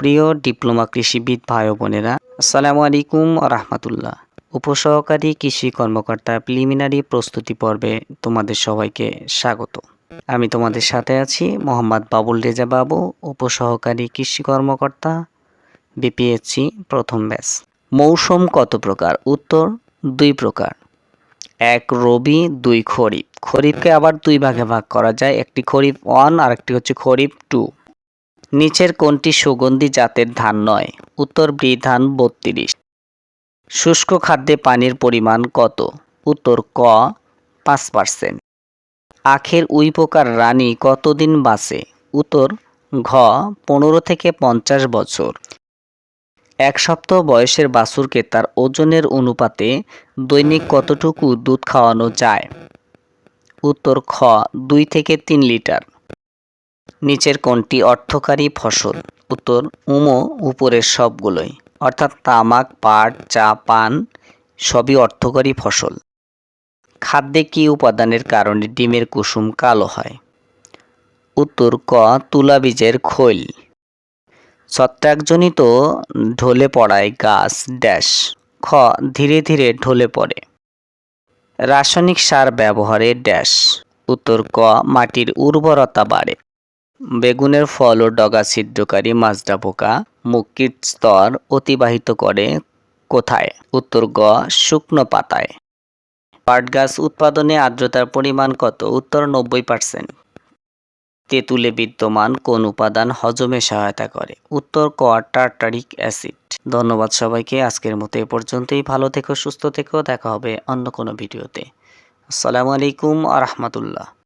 প্রিয় ডিপ্লোমা কৃষিবিদ ভাই বোনেরা, আসসালামু আলাইকুম রহমতুল্লাহ। উপসহকারী কৃষি কর্মকর্তা প্রিলিমিনারি প্রস্তুতি পর্বে তোমাদের সবাইকে স্বাগত। আমি তোমাদের সাথে আছি মোহাম্মদ বাবুল রেজা বাবু, উপসহকারী কৃষি কর্মকর্তা, বিপিএসসি প্রথম ব্যাচ। মৌসুম কত প্রকার? উত্তর, দুই প্রকার। এক রবি, দুই খরিফ। খরিফকে আবার দুই ভাগে ভাগ করা যায়, একটি খরিফ ওয়ান আর একটি হচ্ছে খরিফ টু নিচের কোনটি সুগন্ধি জাতের ধান নয়, উত্তর বি ধান বত্রিশ। শুষ্ক খাদ্যে পানির পরিমাণ কত? উত্তর ক, পাঁচ পার্সেন্ট। আখের উই পোকার রানী কতদিন বাঁচে? উত্তর ঘ, পনেরো থেকে পঞ্চাশ বছর। এক সপ্তাহ বয়সের বাছুরকে তার ওজনের অনুপাতে দৈনিক কতটুকু দুধ খাওয়ানো যায়? উত্তর খ, দুই থেকে তিন লিটার। নিচের কোনটি অর্থকারী ফসল, উত্তর উমো উপরের সবগুলোই। অর্থাৎ তামাক, পাট, চা, পান সবই অর্থকারী ফসল। খাদ্যে কী উপাদানের কারণে ডিমের কুসুম কালো হয়? উত্তর ক, তুলা বীজের খৈল। ছত্রাকজনিত ঢলে পড়ায় গাছ ড্যাশ। খ, ধীরে ধীরে ঢলে পড়ে। রাসায়নিক সার ব্যবহারে ড্যাশ। উত্তর ক, মাটির উর্বরতা বাড়ে। বেগুনের ফল ও ডগা ছিদ্রকারী মাজরা পোকা মুক্তির স্তর অতিবাহিত করে কোথায়? উত্তর গ, শুকনো পাতায়। পাট গাছ উৎপাদনে আর্দ্রতার পরিমাণ কত? উত্তর নব্বই পার্সেন্ট তেঁতুলে বিদ্যমান কোন উপাদান হজমে সহায়তা করে? উত্তর ক, টার্টারিক অ্যাসিড। ধন্যবাদ সবাইকে, আজকের মতো এ পর্যন্তই। ভালো থেকো, সুস্থ থেকো। দেখা হবে অন্য কোনো ভিডিওতে। আসসালামু আলাইকুম আ রহমতুল্লাহ।